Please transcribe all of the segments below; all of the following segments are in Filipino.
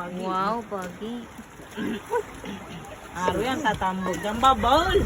Pagi. Wow, pagi. Aro yan, tatambog dyan, babol.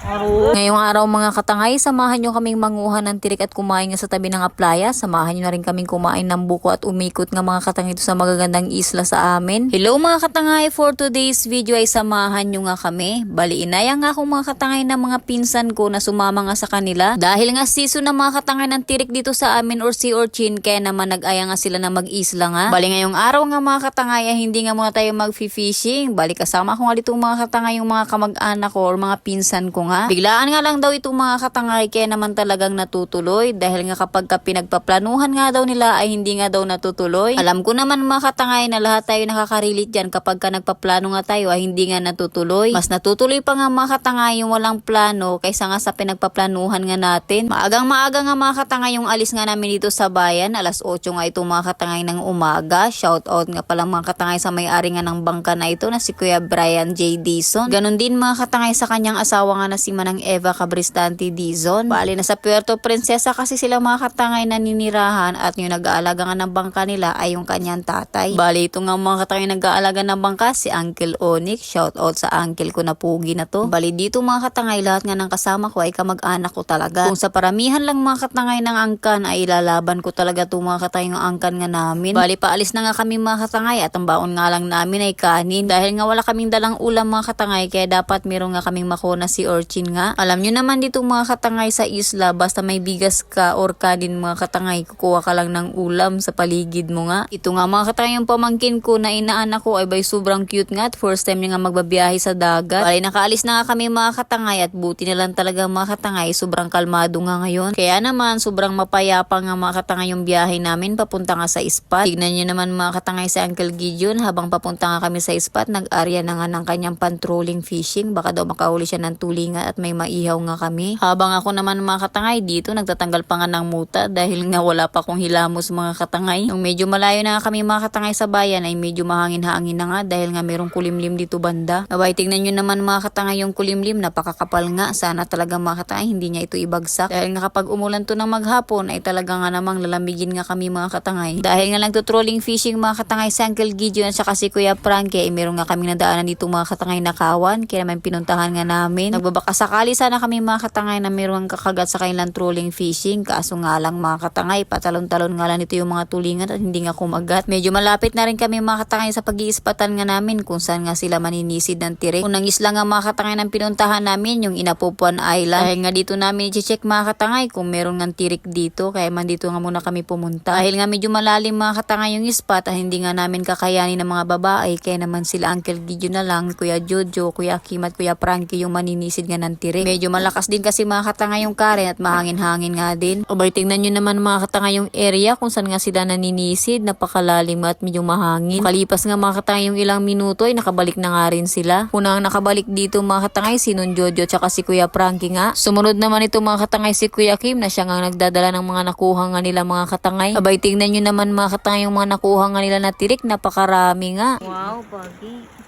Ngayong araw mga katangay, samahan nyo kaming manguha ng tirik at kumain nga sa tabi ng aplaya. Samahan nyo na rin kaming kumain ng buko at umikot nga mga katangay sa magagandang isla sa amin. Hello mga katangay, for today's video ay samahan nyo nga kami. Bali, inaya nga ako mga katangay ng mga pinsan ko na sumama nga sa kanila. Dahil nga season ng mga katangay ng tirik dito sa amin or sea urchin, kaya naman nag-aya nga sila na mag-isla nga. Bali ngayong araw nga mga katangay, ay hindi nga muna tayo mag-fishing. Bali kasama ko nga dito mga katangay yung mga kamag-anak ko or mga pinsan ko nga. Biglaan nga lang daw itong mga katangay kaya naman talagang natutuloy dahil nga kapag ka pinagpaplanuhan nga daw nila ay hindi nga daw natutuloy. Alam ko naman mga katangay na lahat tayo nakakarilit dyan kapag ka nagpaplano nga tayo ay hindi nga natutuloy. Mas natutuloy pa nga mga katangay yung walang plano kaysa nga sa pinagpaplanuhan nga natin. Maagang maaga nga mga katangay yung alis nga namin dito sa bayan. Alas 8 nga itong mga katangay ng umaga. Shout out nga pala mga katangay sa may-ari nga ng bangka na ito na si Kuya Brian J. Dizon. Ganon din mga katangay sa kanyang asawa nga na si Manang Eva Cabristante Dizon. Bali na sa Puerto Princesa kasi sila mga katangay na ninirahan at yung nag-aalaga nga ng bangka nila ay yung kanyang tatay. Bali ito nga mga katangay nag-aalaga ng bangka si Uncle Onyx. Shout out sa uncle ko na pugi na to. Bali dito mga katangay lahat nga ng kasama ko ay kamag-anak ko talaga. Kung sa paramihan lang mga katangay ng angkan ay ilalaban ko talaga to mga katangay ng angkan nga namin. Bali paalis na nga kami mga katangay at ang baon nga lang namin ay kanin. Dahil nga wala kaming dalang ulam mga katangay kaya dapat meron nga kaming makona si Orchin nga. Alam nyo naman dito mga katangay sa isla basta may bigas ka or kanin mga katangay kukuha ka lang ng ulam sa paligid mo nga. Ito nga mga katangay yung pamangkin ko na inaanak ko ay bay sobrang cute nga at first time niya nga magbabiyahe sa dagat. Bali nakaalis na nga kami mga katangay at buti na lang talaga mga katangay sobrang kalmado nga ngayon. Kaya naman sobrang mapayapa nga mga katangay yung biyahe namin papunta nga sa spot. Tignan nyo naman mga katangay sa Uncle Gideon habang papunta nga kami sa spot nag-arya na nga ng kanyang patrolling fishing. Baka daw makahuli siya ng tulingan at may maihaw nga kami. Habang ako naman mga katangay dito nagtatanggal pa nga ng muta dahil nga wala pa akong hilamos mga katangay. Nung medyo malayo na nga kami mga katangay sa bayan ay medyo mahangin-hangin na nga dahil nga merong kulimlim dito banda. Abay tingnan nyo naman mga katangay yung kulimlim napakakapal nga. Sana talaga mga katangay hindi niya ito ibagsak. Dahil nga kapag umulan to ng maghapon ay talaga nga namang lalamigin nga kami mga katangay. Dahil nga nagtutrolling fishing mga katangay sa Uncle Gideon at saka si Kuya Frankie ay meron nga kami nadaanan dito mga katangay na kawan. Kaya naman pinuntahan nga namin. Nagbabaka sakali sana kami mga katangay na meron kakagat sa kanilang trolling fishing. Kaso nga lang mga katangay, patalon-talon nga lang ito yung mga tulingan at hindi nga kumagat. Medyo malapit na rin kami mga katangay sa pag-iispatan nga namin kung saan nga sila maninisid ng tirik. Unang isla nga mga katangay ng pinuntahan namin yung Inapupuan Island. Dahil nga dito namin i-check mga katangay kung meron ng tirik dito. Kaya man dito nga muna kami pumunta. Dahil nga medyo malalim mga katangay yung spot at hindi nga namin kakayanin ng mga babae. Kaya naman sila Uncle Gideon na lang, Kuya Jojo, Kuya Kim at Kuya Frankie yung maninisid nga ng tirik. Medyo malakas din kasi mga katangay yung karen at mahangin-hangin nga din. O bali tingnan nyo naman mga katangay yung area kung saan nga sila naninisid. Napakalalim at medyo mahangin. Kalipas nga mga katangay yung ilang minuto ay nakabalik na nga rin sila. Unang nakabalik dito mga katangay si Nun Jojo tsaka si Kuya Frankie nga. Sumunod naman ito mga katangay si Kuya Kim na siya nga nagdadala ng mga nakuha nga nila mga katangay. Abay tingnan nyo naman mga katangay yung mga nakuha nga nila na tirik. Napakarami nga. Wow, pagi.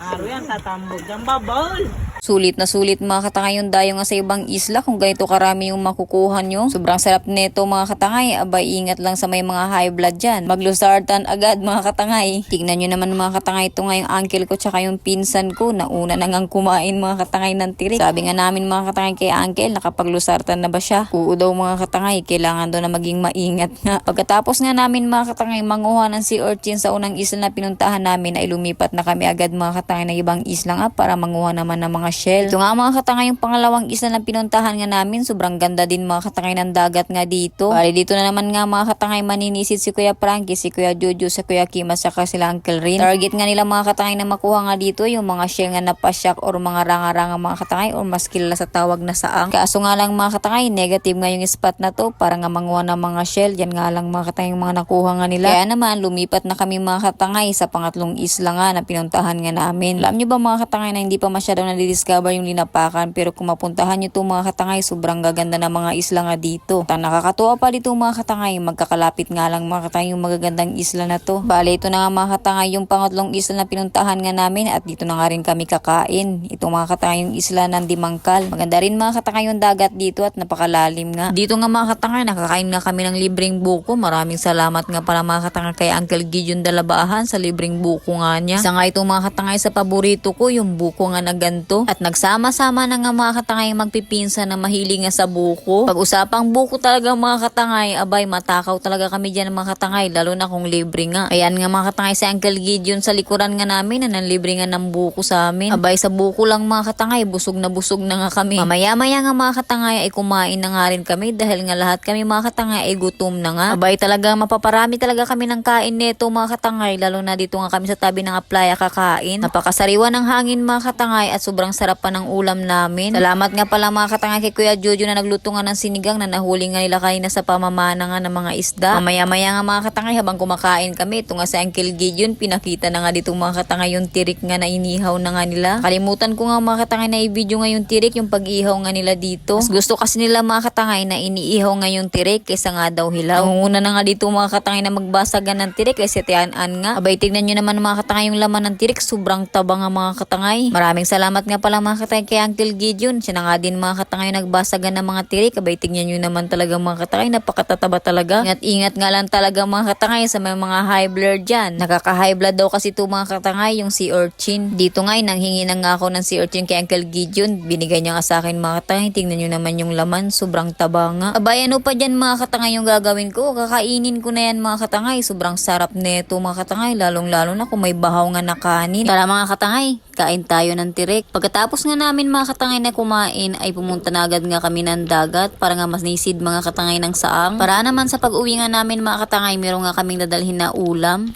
Aro yan, tatambog dyan, babol. Sulit na sulit mga katangay yung dayo nga sa ibang isla kung ganito karami yung makukuha nyo. Sobrang sarap neto mga katangay. Abay ingat lang sa may mga high blood dyan. Maglusartan agad mga katangay. Tignan nyo naman mga katangay ito nga yung uncle ko tsaka yung pinsan ko na una na ngang kumain mga katangay ng tirik. Sabi nga namin mga katangay kay uncle nakapaglusartan na ba siya? Oo daw mga katangay kailangan daw na maging maingat nga. Pagkatapos nga namin mga katangay manguha ng sea urchin sa unang isla na pinuntahan namin ay lumipat na kami agad mga katangay ng ibang isla nga para manguha naman ng mga shell. Ito nga mga katangay yung pangalawang isla na pinuntahan nga namin. Sobrang ganda din mga katangay ng dagat nga dito. Bali dito na naman nga mga katangay maninisid si Kuya Frankie, si Kuya Jojo, si Kuya Kim at saka sila Uncle Rin. Target nga nila mga katangay na makuha nga dito yung mga shell nga napasyak or mga ranga-ranga mga katangay or mas kilala sa tawag na saang. Kaso nga lang mga katangay, negative nga yung spot na to para nga manguha ng mga shell. Yan nga lang mga katangay yung mga nakuha nga nila. Kaya naman lumipat na kami mga katangay sa pangatlong isla nga na pinuntahan nga namin. Alam nyo ba mga katangay na hindi pa masyadong discover yung linapakan pero kung mapuntahan nyo itong mga katangay, sobrang gaganda ng mga isla nga dito. Ang nakakatuwa pa dito mga katangay, magkakalapit nga lang mga katangay yung magagandang isla na to. Bale, ito na nga mga katangay yung pangatlong isla na pinuntahan nga namin at dito na nga rin kami kakain. Itong mga katangay yung isla ng Dimangkal. Maganda rin mga katangay yung dagat dito at napakalalim nga. Dito nga mga katangay, nakakain nga kami ng libreng buko. Maraming salamat nga pala mga katangay kay Uncle Gideon Dalabahan sa libreng buko nga niya. Isa nga itong mga katangay sa paborito ko, yung buko nga na ganto. At nagsama-sama na nga mga katangay magpipinsa na mahilig nga sa buko. Pag usapang buko talaga mga katangay, abay matakaw talaga kami dyan mga katangay, lalo na kung libre nga. Ayan nga mga katangay si Uncle Gideon sa likuran nga namin na nanlibre nga ng buko sa amin. Abay sa buko lang mga katangay, busog na busog na nga kami. Mamaya-maya nga mga katangay ay kumain na nga rin kami dahil nga lahat kami mga katangay ay gutom na nga. Abay talaga mapaparami talaga kami ng kain neto mga katangay, lalo na dito nga kami sa tabi ng aplaya kakain. Napakasariwa ng hangin mga katangay at sobrang sarap pa ng ulam namin. Salamat nga pala mga katangay kay Kuya Jojo na nagluto nga ng sinigang na nahuli nga nila kanina sa pamamana nga ng mga isda. Mamaya-maya nga mga katangay habang kumakain kami, ito nga si Uncle Gideon, pinakita na nga dito mga katangay yung tirik nga na inihaw na nga nila. Kalimutan ko nga mga katangay na i-video nga yung tirik, yung pag-ihaw nga nila dito. Mas gusto kasi nila mga katangay na iniihaw nga yung tirik kaysa nga daw hilaw. Nangunguna na nga dito mga katangay na magbasagan ng tirik kasi tiyan-an nga. Abay tignan nyo naman mga katangay yung laman ng tirik, sobrang taba nga mga katangay. Maraming salamat nga pala mga katangay kay Uncle Gideon. Siya na nga din mga katangay nagbasagan ng mga tirik. Abay tignan nyo naman talaga mga katangay, napakatataba talaga. Ingat-ingat nga lang talaga mga katangay sa may mga high blood dyan. Nakaka-high blood daw kasi ito mga katangay, yung sea urchin. Dito nga, nanghingi na nga ako ng sea urchin kay Uncle Gideon. Binigay niya nga sa akin mga katangay. Tingnan nyo naman yung laman, sobrang taba nga. Abay, ano pa dyan mga katangay yung gagawin ko? Kakainin ko na yan mga katangay. Sobrang sarap neto mga katangay, lalong-lalo na kung may bahaw nga na kanin. Tara mga katangay, kain tayo ng tirik. Pagkatapos nga namin mga katangay na kumain, ay pumunta na agad nga kami ng dagat para nga mas nisid mga katangay ng saang. Para naman sa pag-uwi nga namin mga katangay, meron nga kaming dadalhin na ulam.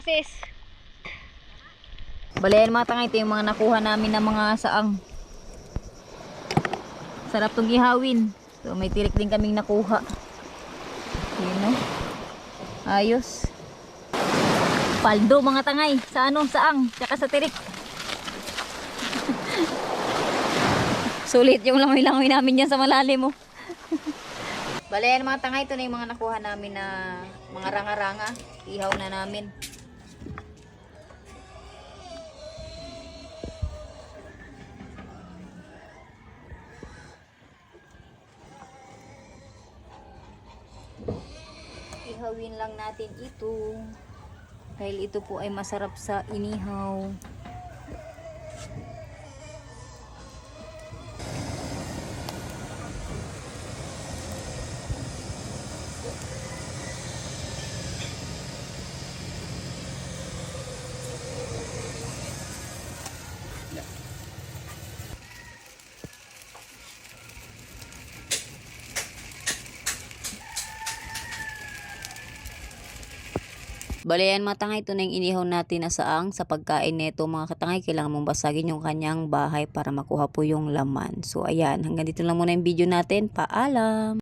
Kangarang asis. Balayan mga tangay, ito yung mga nakuha namin ng mga saang. Sarap tong ihawin. So may tirik din kaming nakuha. Yun no? Ayos. Paldo mga tangay. Sa ano? Saang. Tsaka sa tirik. Sulit yung langoy-langoy namin yan sa malalim mo. Balayan mga tangay, ito na yung mga nakuha namin na mga ranga-ranga. Ihaw na namin. Ihawin lang natin ito. Dahil ito po ay masarap sa inihaw. Bale yan mga tangay, ito na yung inihaw natin na saang sa pagkain neto mga katangay. Kailangan mong basagin yung kanyang bahay para makuha po yung laman. So ayan, hanggang dito lang muna yung video natin. Paalam!